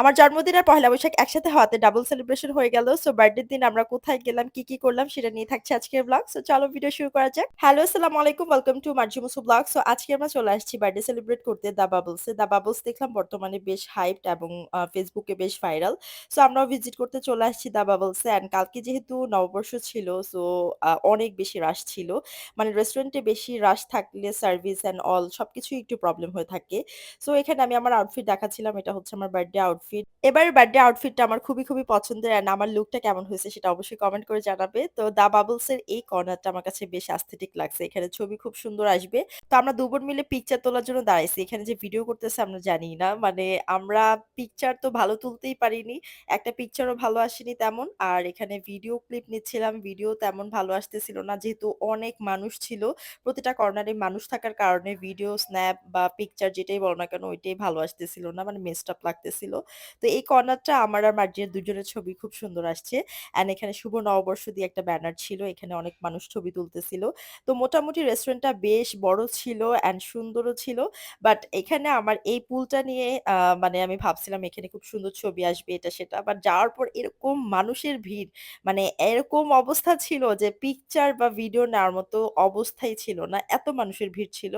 আমার জন্মদিন আর পহেলা বৈশাখ একসাথে হওয়াতে ডাবল সেলিব্রেশন হয়ে গেল। সো বার্থডের দিন আমরা কোথায় গেলাম, কি, কি করলাম সেটা নিয়ে থাকছে আজকের ব্লগ। সো চলো ভিডিও শুরু করা যাক। হ্যালো আসসালামু আলাইকুম। ওয়েলকাম টু মার্জি মুসু ব্লগ। সো আজকে আমরা চলে আসছি বার্থডে সেলিব্রেট করতে দ্য বাবলস। দ্য বাবলস দেখলাম বর্তমানে বেশ হাইপড এবং ফেসবুকে বেশ ভাইরাল। সো আমরাও ভিজিট করতে চলে আসছি দ্য বাবলস অ্যান্ড কালকে যেহেতু নববর্ষ ছিল সো অনেক বেশি রাশ ছিল। মানে রেস্টুরেন্টে বেশি রাশ থাকলে সার্ভিস অ্যান্ড অল সবকিছুই একটু প্রবলেম হয়ে থাকে। সো এখানে আমি আমার আউটফিট দেখাচ্ছিলাম। এটা হচ্ছে আমার বার্থডে আউটফিট। এবারের বার্থডে আউটফিটটা আমার খুবই, খুবই পছন্দের অ্যান্ড আমার লুকটা কেমন হয়েছে সেটা অবশ্যই কমেন্ট করে জানাবে। তো দা বাবলস এর এই কর্নারটা আমার কাছে বেশ অ্যাস্থেটিক লাগছে। এখানে ছবি খুব সুন্দর আসবে। তো আমরা ২ বোন মিলে পিকচার তোলার জন্য দাঁড়াইছি। এখানে যে ভিডিও করতেছে আমরা জানি না। মানে আমরা পিকচার তো ভালো তুলতেই পারিনি। একটা পিকচারও ভালো আসেনি তেমন। আর এখানে ভিডিও ক্লিপ নিচ্ছিলাম। ভিডিও তেমন ভালো আসতেছিল না। যেহেতু অনেক মানুষ ছিল। প্রতিটা কর্নারে মানুষ থাকার কারণে ভিডিও, স্ন্যাপ বা পিকচার যেটাই বলো না কেন ওইটাই ভালো আসতেছিল না। মানে মেসড আপ লাগতেছিল। তো এই কর্নারটা আমার আর মার্জিয়ার দুজনের ছবি খুব সুন্দর আসছে। অ্যান্ড এখানে শুভ নববর্ষ দিয়ে একটা ব্যানার ছিল। এখানে অনেক মানুষ ছবি তুলতেছিল। তো মোটামুটি রেস্টুরেন্টটা বেশ বড় ছিল অ্যান্ড সুন্দরও ছিল। বাট এখানে আমার এই পুলটা নিয়ে মানে আমি ভাবছিলাম এখানে খুব সুন্দর ছবি আসবে, এটা, সেটা। বাট যাওয়ার পর এরকম মানুষের ভিড় মানে এরকম অবস্থা ছিল যে পিকচার বা ভিডিও নেওয়ার মতো অবস্থাই ছিল না। এত মানুষের ভিড় ছিল।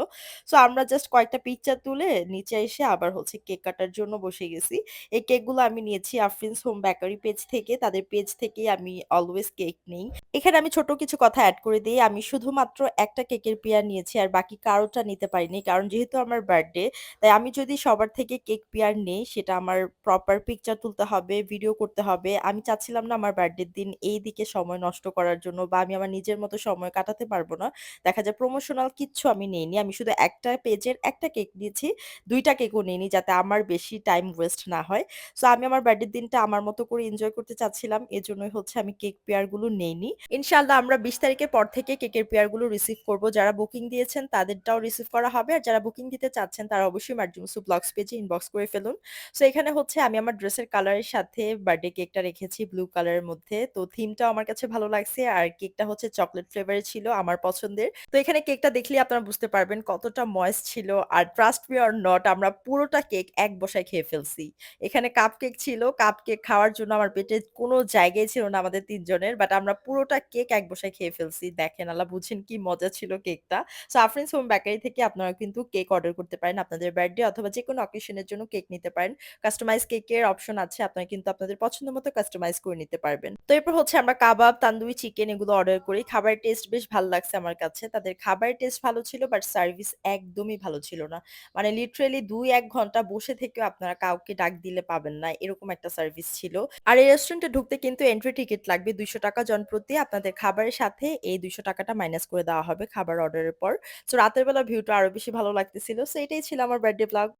সো আমরা জাস্ট কয়েকটা পিকচার তুলে নিচে এসে আবার হচ্ছে কেক কাটার জন্য বসে গেছি। এই কেকগুলো আমি নিয়েছি আফরিনস হোম বেকারি পেজ থেকে। তাদের পেজ থেকেই আমি অলওয়েজ কেক নেই। এখানে আমি ছোট কিছু কথা এড করে দেই। আমি শুধুমাত্র একটা কেকের পেয়ার নিয়েছি আর বাকি কারোটা নিতে পারিনি। কারণ যেহেতু আমার বার্থডে তাই আমি যদি সবার থেকে কেক পেয়ার নেই সেটা আমার প্রপার পিকচার তুলতে হবে, ভিডিও করতে হবে। আমি চাচ্ছিলাম না আমার বার্থডের দিন এই দিকে সময় নষ্ট করার জন্য বা আমি আমার নিজের মতো সময় কাটাতে পারব না। দেখা যায় প্রমোশনাল কিচ্ছু আমি নেইনি। আমি শুধু একটা পেজের একটা কেক নিয়েছি। দুইটা কেকও নেইনি যাতে আমার বেশি টাইম ওয়েস্ট না হয়। সো আমি আমার বার্থডের দিনটা আমার মতো করে এনজয় করতে চাচ্ছিলাম। এজন্যই হচ্ছে আমি কেক পেয়ারগুলো নেইনি। ইনশাআল্লাহ আমরা ২০ তারিখের পর থেকে কেকের পেয়ারগুলো রিসিভ করব। যারা বুকিং দিয়েছেন, তাদেরটাও রিসিভ করা হবে। আর যারা বুকিং দিতে চাচ্ছেন, তারা অবশ্যই মার্জিমসু ব্লগস পেজে ইনবক্স করে ফেলুন। সো এখানে হচ্ছে আমি আমার ড্রেসের কালারের সাথে বার্থডে কেকটা রেখেছি ব্লু কালারের মধ্যে। তো থিমটাও আমার কাছে ভালো লাগছে। আর কেকটা হচ্ছে চকলেট ফ্লেভারের ছিল আমার পছন্দের। তো, এখানে কেকটা দেখলে আপনারা বুঝতে পারবেন কতটা ময়েস্ট ছিল। আর ট্রাস্ট মি অর নট আমরা পুরোটা কেক এক বসায় খেয়ে ফেলছি। এখানে কাপকেক ছিল। কাপকেক খাওয়ার জন্য আমার পেটে কোনো জায়গায় ছিল না আমাদের ৩ জনের। বাট আমরা পুরোটা কেক এক বসায় খেয়ে ফেলছি। দেখেন আল্লাহ বুঝেন কি মজা ছিল কেকটা। সো আফরিনস হোম বেকারি থেকে আপনারা কিন্তু কেক অর্ডার করতে পারেন। আপনাদের বার্থডে অথবা যেকোনো অকেশন এর জন্য কেক নিতে পারেন। কাস্টমাইজ কেকের অপশন আছে। আপনারা কিন্তু আপনাদের পছন্দ মতো কাস্টমাইজ করে নিতে পারবেন। তো এরপর হচ্ছে আমরা কাবাব, তান্দুরি চিকেন এগুলো অর্ডার করি। খাবারের টেস্ট বেশ ভালো লাগছে আমার কাছে। তাদের খাবারের টেস্ট ভালো ছিল বাট সার্ভিস একদমই ভালো ছিল না। মানে লিটারেলি ২-১ ঘণ্টা বসে থেকেও আপনারা কাউকে ডাক দিলে পাবেন না। এরকম একটা সার্ভিস ছিল। আর এই রেস্টুরেন্টে ঢুকতে কিন্তু এন্ট্রি টিকিট লাগবে দুইশো টাকা জন প্রতি আপনাদের খাবারের সাথে এই দুইশো টাকাটা মাইনাস করে দেওয়া হবে খাবার অর্ডারের পর। তো রাতের বেলা ভিউটা আরও বেশি ভালো লাগতেছিল। সো এটাই ছিল আমার বার্থডে ব্লগ।